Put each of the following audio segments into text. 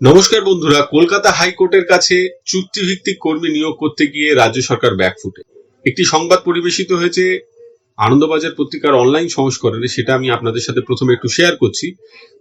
নমস্কার বন্ধুরা, কলকাতা হাইকোর্টের কাছে চুক্তিভিত্তিক কর্মী নিয়োগ করতে গিয়ে রাজ্য সরকার ব্যাকফুটে একটি সংবাদ পরিবেশিত হয়েছে, আনন্দবাজার পত্রিকার অনলাইন সংস্করণে, সেটা আমি আপনাদের সাথে প্রথমে একটু শেয়ার করছি।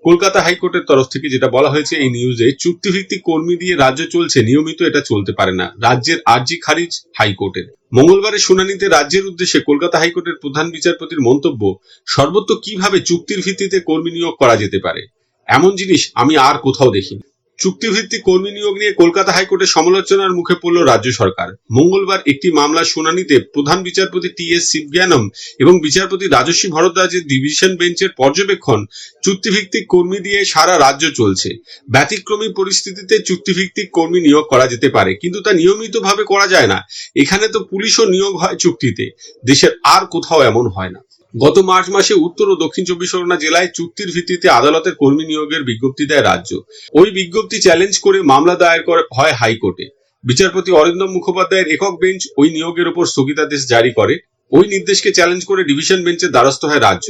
কলকাতা হাইকোর্টের তরফ থেকে যেটা বলা হয়েছে এই নিউজে, চুক্তিভিত্তিক কর্মী দিয়ে রাজ্য চলছে, নিয়মিত এটা চলতে পারে না, রাজ্যের আর্জি খারিজ হাইকোর্টের। মঙ্গলবারের শুনানিতে রাজ্যের উদ্দেশ্যে কলকাতা হাইকোর্টের প্রধান বিচারপতির মন্তব্য, সর্বত্র কীভাবে চুক্তির ভিত্তিতে কর্মী নিয়োগ করা যেতে পারে? এমন জিনিস আমি আর কোথাও দেখিনি। চুক্তিভিত্তিক কর্মী নিয়োগ নিয়ে কলকাতা হাইকোর্টের সমালোচনার মুখে পড়ল রাজ্য সরকার। মঙ্গলবার একটি মামলার শুনানিতে প্রধান বিচারপতি টি এস শিবজ্ঞানম এবং বিচারপতি রাজস্বী ভরদ্বাজের ডিভিশন বেঞ্চের পর্যবেক্ষণ চুক্তিভিত্তিক কর্মী দিয়ে সারা রাজ্য চলছে। ব্যতিক্রমী পরিস্থিতিতে চুক্তিভিত্তিক কর্মী নিয়োগ করা যেতে পারে, কিন্তু তা নিয়মিতভাবে করা যায় না। এখানে তো পুলিশও নিয়োগ হয় চুক্তিতে। দেশের আর কোথাও এমন হয় না। গত মার্চ মাসে উত্তর ও দক্ষিণ চব্বিশ পরগনা জেলায় চুক্তির ভিত্তিতে আদালতের কর্মী নিয়োগের বিজ্ঞপ্তি দেয় রাজ্য। ওই বিজ্ঞপ্তি চ্যালেঞ্জ করে মামলা দায়ের হয় হাইকোর্টে। বিচারপতি অরিন্দম মুখোপাধ্যায়ের একক বেঞ্চ ওই নিয়োগের উপর স্থগিতাদেশ জারি করে। ওই নির্দেশকে চ্যালেঞ্জ করে ডিভিশন বেঞ্চের দ্বারস্থ হয় রাজ্য।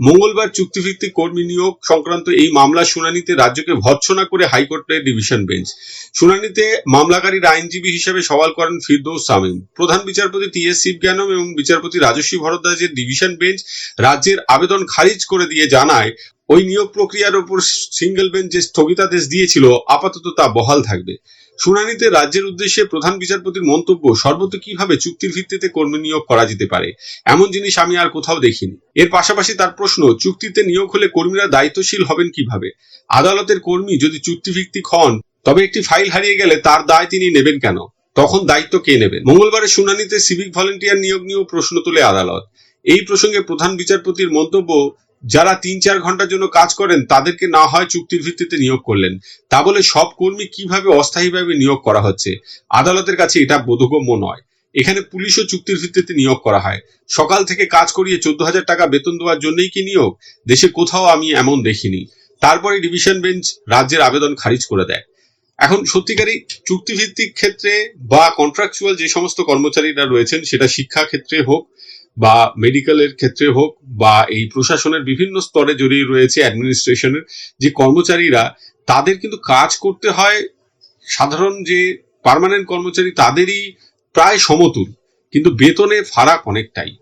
মঙ্গলবার চুক্তিভিত্তিক কর্মী নিয়োগ সংক্রান্ত এই মামলার শুনানিতে রাজ্যকে ভৎসনা করে হাইকোর্টের ডিভিশন বেঞ্চ শুনানিতে মামলাকারীর আইনজীবী হিসেবে সওয়াল করেন ফিরদৌস সামিম। প্রধান বিচারপতি টি এস শিবজ্ঞানম এবং বিচারপতি রাজস্বী ভরদ্বাজের ডিভিশন বেঞ্চ রাজ্যের আবেদন খারিজ করে দিয়ে জানায় ওই নিয়োগ প্রক্রিয়ার উপর সিঙ্গেল বেঞ্চ যে স্থগিতাদেশ দিয়েছিল, আপাতত তা বহাল থাকবে। শুনানিতে রাজ্যের উদ্দেশ্যে প্রধান বিচারপতির মন্তব্য, সর্বত্র কীভাবে চুক্তির ভিত্তিতে কর্মী নিয়োগ করা যেতে পারে, এমন জিনিস আমি আর কোথাও দেখিনি। এর পাশাপাশি তার প্রশ্ন, চুক্তিতে নিয়োগ হলে কর্মীরা দায়িত্বশীল হবেন কীভাবে? আদালতের কর্মী যদি চুক্তিভিত্তিক হন, তবে একটি ফাইল হারিয়ে গেলে তার দায় তিনি নেবেন কেন? তখন দায়িত্ব কে নেবেন? মঙ্গলবারের শুনানিতে সিভিক ভলেন্টিয়ার নিয়োগ নিয়েও প্রশ্ন তোলে আদালত। এই প্রসঙ্গে প্রধান বিচারপতির মন্তব্য যারা তিন চার ঘণ্টার জন্য কাজ করেন, তাদেরকে না হয় চুক্তির ভিত্তিতে নিয়োগ করলেন। তা বলে সব কর্মী কীভাবে অস্থায়ীভাবে নিয়োগ করা হচ্ছে? আদালতের কাছে এটা বোধগম্য নয়। এখানে পুলিশও চুক্তির ভিত্তিতে নিয়োগ করা হয়। সকাল থেকে কাজ করিয়ে চোদ্দ হাজার টাকা বেতন দেওয়ার জন্যই কি নিয়োগ? দেশে কোথাও আমি এমন দেখিনি। তারপরে ডিভিশন বেঞ্চ রাজ্যের আবেদন খারিজ করে দেয়। এখন সত্যিকারই চুক্তিভিত্তিক ক্ষেত্রে বা কন্ট্রাকচুয়াল যে সমস্ত কর্মচারীরা রয়েছেন, সেটা শিক্ষা ক্ষেত্রে হোক বা মেডিকেলের ক্ষেত্রে হোক বা এই প্রশাসনের বিভিন্ন স্তরে জড়িয়ে রয়েছে অ্যাডমিনিস্ট্রেশনের যে কর্মচারীরা, তাদের কিন্তু কাজ করতে হয় সাধারণ যে পার্মানেন্ট কর্মচারী তাদেরই প্রায় সমতুল, কিন্তু বেতনে ফারাক অনেকটাই।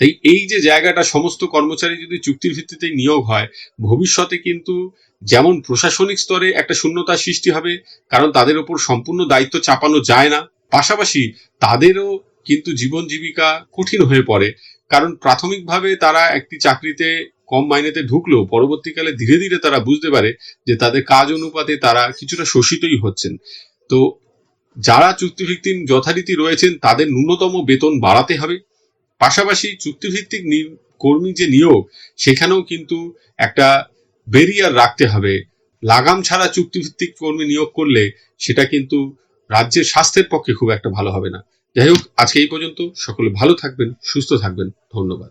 তাই এই যে জায়গাটা সমস্ত কর্মচারী যদি চুক্তির ভিত্তিতে নিয়োগ হয়, ভবিষ্যতে কিন্তু যেমন প্রশাসনিক স্তরে একটা শূন্যতা সৃষ্টি হবে, কারণ তাদের উপর সম্পূর্ণ দায়িত্ব চাপানো যায় না, পাশাপাশি তাদেরও কিন্তু জীবন জীবিকা কঠিন হয়ে পড়ে। কারণ প্রাথমিকভাবে তারা একটি চাকরিতে কম মাইনেতে ঢুকলেও পরবর্তীকালে ধীরে ধীরে তারা বুঝতে পারে যে তাদের কাজ অনুপাতে তারা কিছুটা শোষিতই হচ্ছেন। তো যারা চুক্তিভিত্তিক যথারীতি রয়েছেন, তাদের ন্যূনতম বেতন বাড়াতে হবে। পাশাপাশি চুক্তিভিত্তিক কর্মী যে নিয়োগ, সেখানেও কিন্তু একটা বেরিয়ার রাখতে হবে। লাগাম ছাড়া চুক্তিভিত্তিক কর্মী নিয়োগ করলে সেটা কিন্তু রাজ্যের স্বাস্থ্যের পক্ষে খুব একটা ভালো হবে না। যাই হোক আজকে এই পর্যন্ত। সকলে ভালো থাকবেন সুস্থ থাকবেন। ধন্যবাদ।